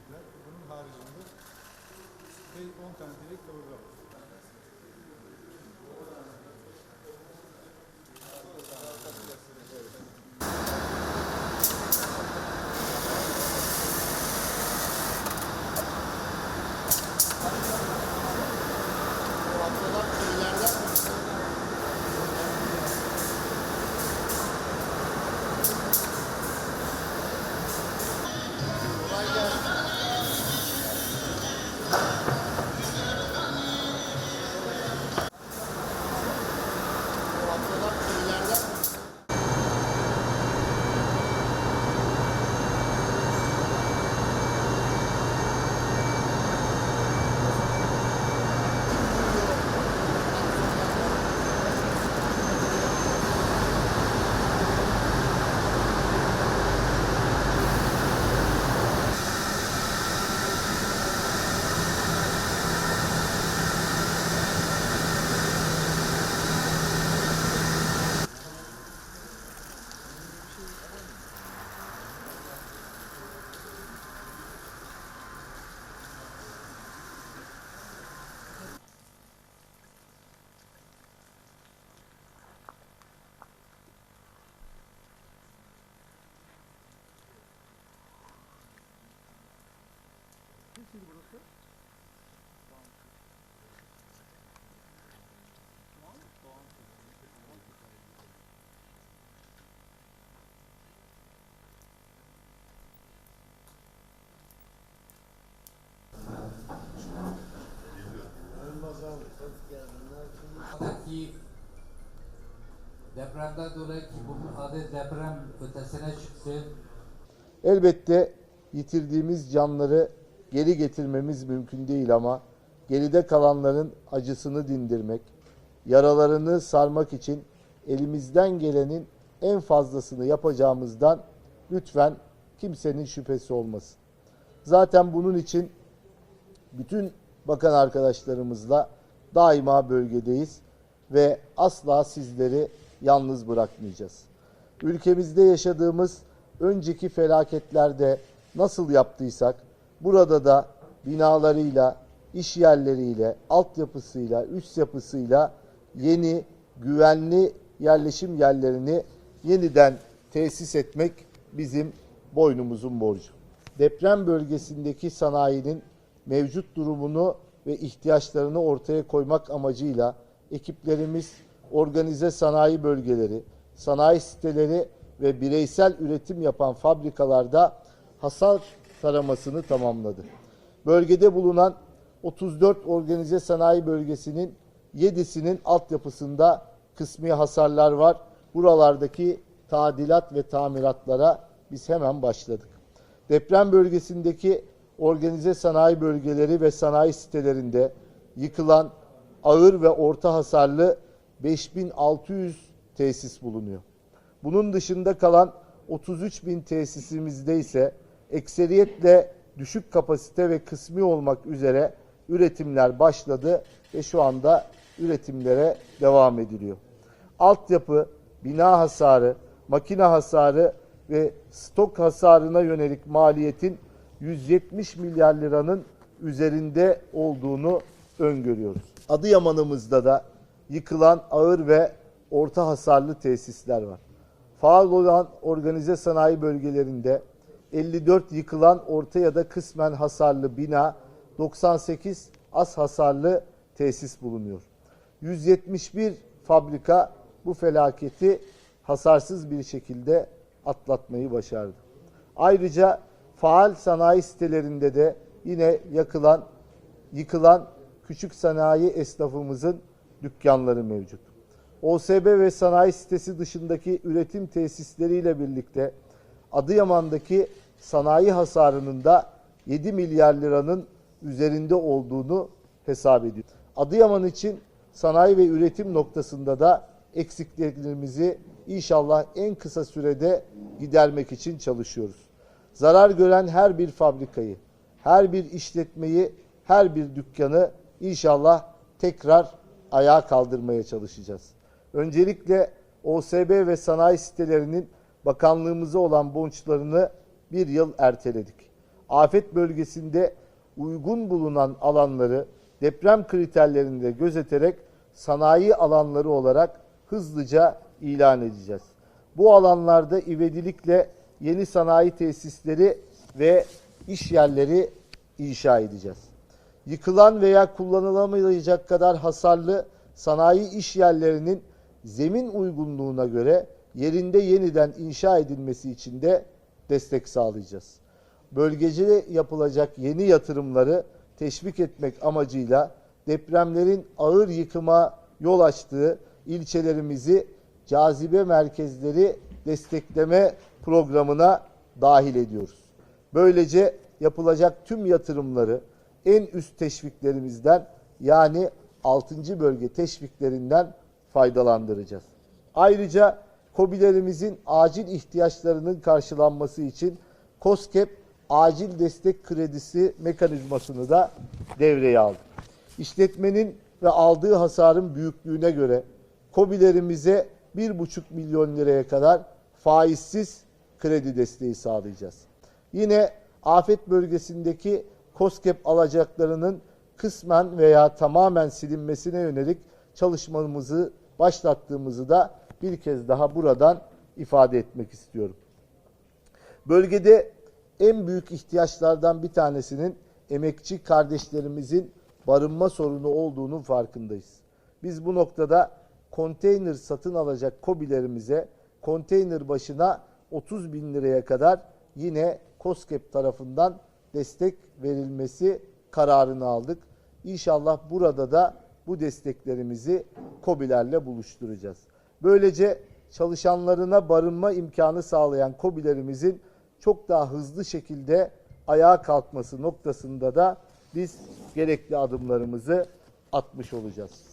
diyecekler. Bunun haricinde 10 tane direkt program. Ki depremden dolayı ki bunun adı deprem ötesine çıktı. Elbette yitirdiğimiz canları geri getirmemiz mümkün değil ama geride kalanların acısını dindirmek, yaralarını sarmak için elimizden gelenin en fazlasını yapacağımızdan lütfen kimsenin şüphesi olmasın. Zaten bunun için bütün bakan arkadaşlarımızla daima bölgedeyiz ve asla sizleri yalnız bırakmayacağız. Ülkemizde yaşadığımız önceki felaketlerde nasıl yaptıysak burada da binalarıyla, iş yerleriyle, altyapısıyla, üst yapısıyla yeni güvenli yerleşim yerlerini yeniden tesis etmek bizim boynumuzun borcu. Deprem bölgesindeki sanayinin mevcut durumunu ve ihtiyaçlarını ortaya koymak amacıyla ekiplerimiz organize sanayi bölgeleri, sanayi siteleri ve bireysel üretim yapan fabrikalarda hasar taramasını tamamladı. Bölgede bulunan 34 organize sanayi bölgesinin 7'sinin altyapısında kısmi hasarlar var. Buralardaki tadilat ve tamiratlara biz hemen başladık. Deprem bölgesindeki organize sanayi bölgeleri ve sanayi sitelerinde yıkılan ağır ve orta hasarlı 5600 tesis bulunuyor. Bunun dışında kalan 33 bin tesisimizde ise ekseriyetle düşük kapasite ve kısmi olmak üzere üretimler başladı ve şu anda üretimlere devam ediliyor. Altyapı, bina hasarı, makine hasarı ve stok hasarına yönelik maliyetin 170 milyar liranın üzerinde olduğunu öngörüyoruz. Adıyaman'ımızda da yıkılan ağır ve orta hasarlı tesisler var. Faal olan organize sanayi bölgelerinde 54 yıkılan orta ya da kısmen hasarlı bina, 98 az hasarlı tesis bulunuyor. 171 fabrika bu felaketi hasarsız bir şekilde atlatmayı başardı. Ayrıca faal sanayi sitelerinde de yine yakılan, yıkılan küçük sanayi esnafımızın dükkanları mevcut. OSB ve sanayi sitesi dışındaki üretim tesisleriyle birlikte Adıyaman'daki sanayi hasarının da 7 milyar liranın üzerinde olduğunu hesap ediyor. Adıyaman için sanayi ve üretim noktasında da eksikliklerimizi inşallah en kısa sürede gidermek için çalışıyoruz. Zarar gören her bir fabrikayı, her bir işletmeyi, her bir dükkanı inşallah tekrar ayağa kaldırmaya çalışacağız. Öncelikle OSB ve sanayi sitelerinin bakanlığımıza olan borçlarını bir yıl erteledik. afet bölgesinde uygun bulunan alanları deprem kriterlerinde gözeterek sanayi alanları olarak hızlıca ilan edeceğiz. Bu alanlarda ivedilikle yeni sanayi tesisleri ve iş yerleri inşa edeceğiz. Yıkılan veya kullanılamayacak kadar hasarlı sanayi iş yerlerinin zemin uygunluğuna göre yerinde yeniden inşa edilmesi için de destek sağlayacağız. Bölgece yapılacak yeni yatırımları teşvik etmek amacıyla depremlerin ağır yıkıma yol açtığı ilçelerimizi cazibe merkezleri destekleme programına dahil ediyoruz. Böylece yapılacak tüm yatırımları en üst teşviklerimizden yani 6. bölge teşviklerinden faydalandıracağız. Ayrıca KOBİ'lerimizin acil ihtiyaçlarının karşılanması için KOSKEP acil destek kredisi mekanizmasını da devreye aldık. İşletmenin ve aldığı hasarın büyüklüğüne göre KOBİ'lerimize 1,5 milyon liraya kadar faizsiz kredi desteği sağlayacağız. Yine afet bölgesindeki KOSKEP alacaklarının kısmen veya tamamen silinmesine yönelik çalışmamızı başlattığımızı da bir kez daha buradan ifade etmek istiyorum. Bölgede en büyük ihtiyaçlardan bir tanesinin emekçi kardeşlerimizin barınma sorunu olduğunun farkındayız. Biz bu noktada konteyner satın alacak kobilerimize konteyner başına 30 bin liraya kadar yine KOSGEB tarafından destek verilmesi kararını aldık. İnşallah burada da bu desteklerimizi KOBİ'lerle buluşturacağız. Böylece çalışanlarına barınma imkanı sağlayan KOBİ'lerimizin çok daha hızlı şekilde ayağa kalkması noktasında da biz gerekli adımlarımızı atmış olacağız.